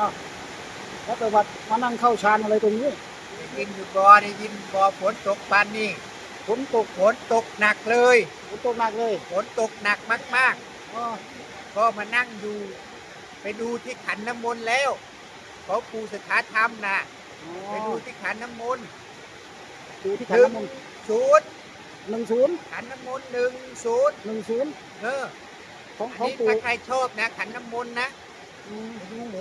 อ้าวแล้วไปวัดมานั่งเข้าฌานอะไรตรงนี้ได้ยินอยู่บ่ได้ยินบ่ฝนตกปานนี้ฝนตกฝนตกหนักเลยฝนตกหนักเลยฝนตกหนักมากอ๋อๆ ก็มานั่งดู ไปดูที่ขันน้ำมนต์แล้วเขาปูสถาธรรมนะอ๋อไปดูที่ขันน้ำมนต์ดูที่หขันนึ่งน้ำมนต์ศูนย์หนึ่งศูนย์ขันน้ำมนต์หนึ่งศูนย์หนึ่งศูนย์เออของอันของนี้ปู่ถ้าใครชอบนะ ขันน้ำมนต์นะอืม โอ้โห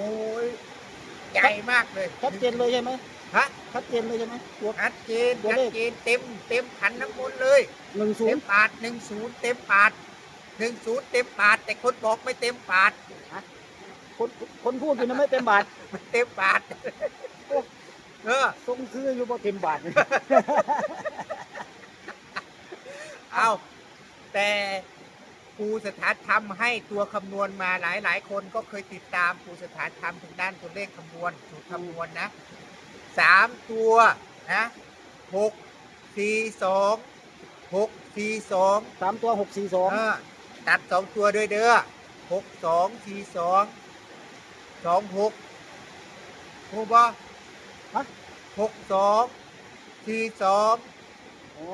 ใหญ่มากเลยชัดเจนเลยใช่ไหมฮะชัดเจนเลยใช่ไหมตัวชัดเจนตัวชัเลดขเจนเต็มเต็มขันน้ำมนต์เลยหนึ่งศูเต็นมย์ปาดหนึ่งศูนย์เต็มปาดหนึ่งศูนย์เต็มปาด แต่คนบอกไม่เต็มปาดคนคนพูดอยู่นะไม่เต็มบาทมันเต็มปาดเออทรงคืออยู่บ่เต็มบาท เอาแต่ ปูสถานธรรมให้ตัวคำนวณมาหลายหลายๆคนก็เคยติดตามปูสถานธรรมทางด้านตัวเลขคำนวณสูตรคำนวณนะสามตัวนะหกสี่สองหกสี่สองสามตัวหกสี่สองเออตัดสองตัวด้วยเด้อหกสองสี่สองสองหกถูกป่ะหกสองสี่สองโอ้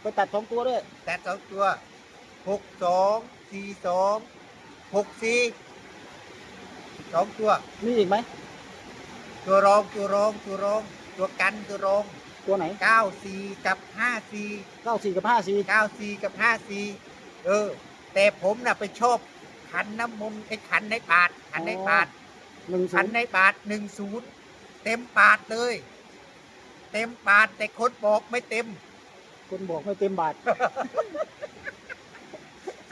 ไปตัดสองตัวด้วย ตัดสองตัว หกสองสี่สองหกสี่สองตัว มีอีกไหมตัวรองตัวรองตัวรอง ตัวกันตัวรองตัวไหนเก้าสี่กับห้าสี่เก้าสี่กับห้าสี่เก้าสี่กับห้าสี่เออ แต่ผมน่ะไปชอบขันน้ำมนต์ไอ้ขันในปาดขันในปาดหนึ่งศูขันนย์ในปาดหนึ่งศูนย์เต็มปาดเลย เต็มปาดแต่คนบอกไม่เต็ม คนบอกไม่เต็มบาท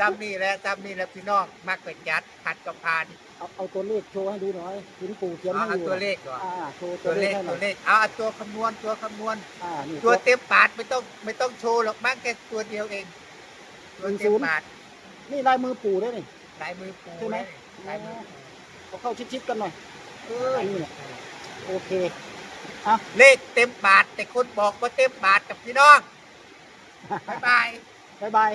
จำนี่แหละจำนี่แหละพี่น้องมักเป็นยัดขัดกับพานเอาเอาตัวเลขโชว์ให้ดูหน่อยคุณปู่เขียนเอาให้เอาอยู่ตัวเลขก่อนอ่าโชว์ตัตัววเลเลขขให้หน่ตัอวยเลขเอาเอาตัวคำนวณตัวคำนวณ อ่านี่ ตัวเต็มปาดไม่ต้องไม่ต้องโชว์หรอกมั้งแค่ตัวเดียวเอง ตัวเต็มปาดนี่ลายมือปู่ด้วยนี่ ลายมือปูใช่ไหม ลายมือปูเอาเข้าชิดๆกันหน่อย เออนี่แหละ โอเค เลขเต็มปาดแต่คนบอกว่าเต็มปาดกับพี่น้อง บ๊ายบายบายบาย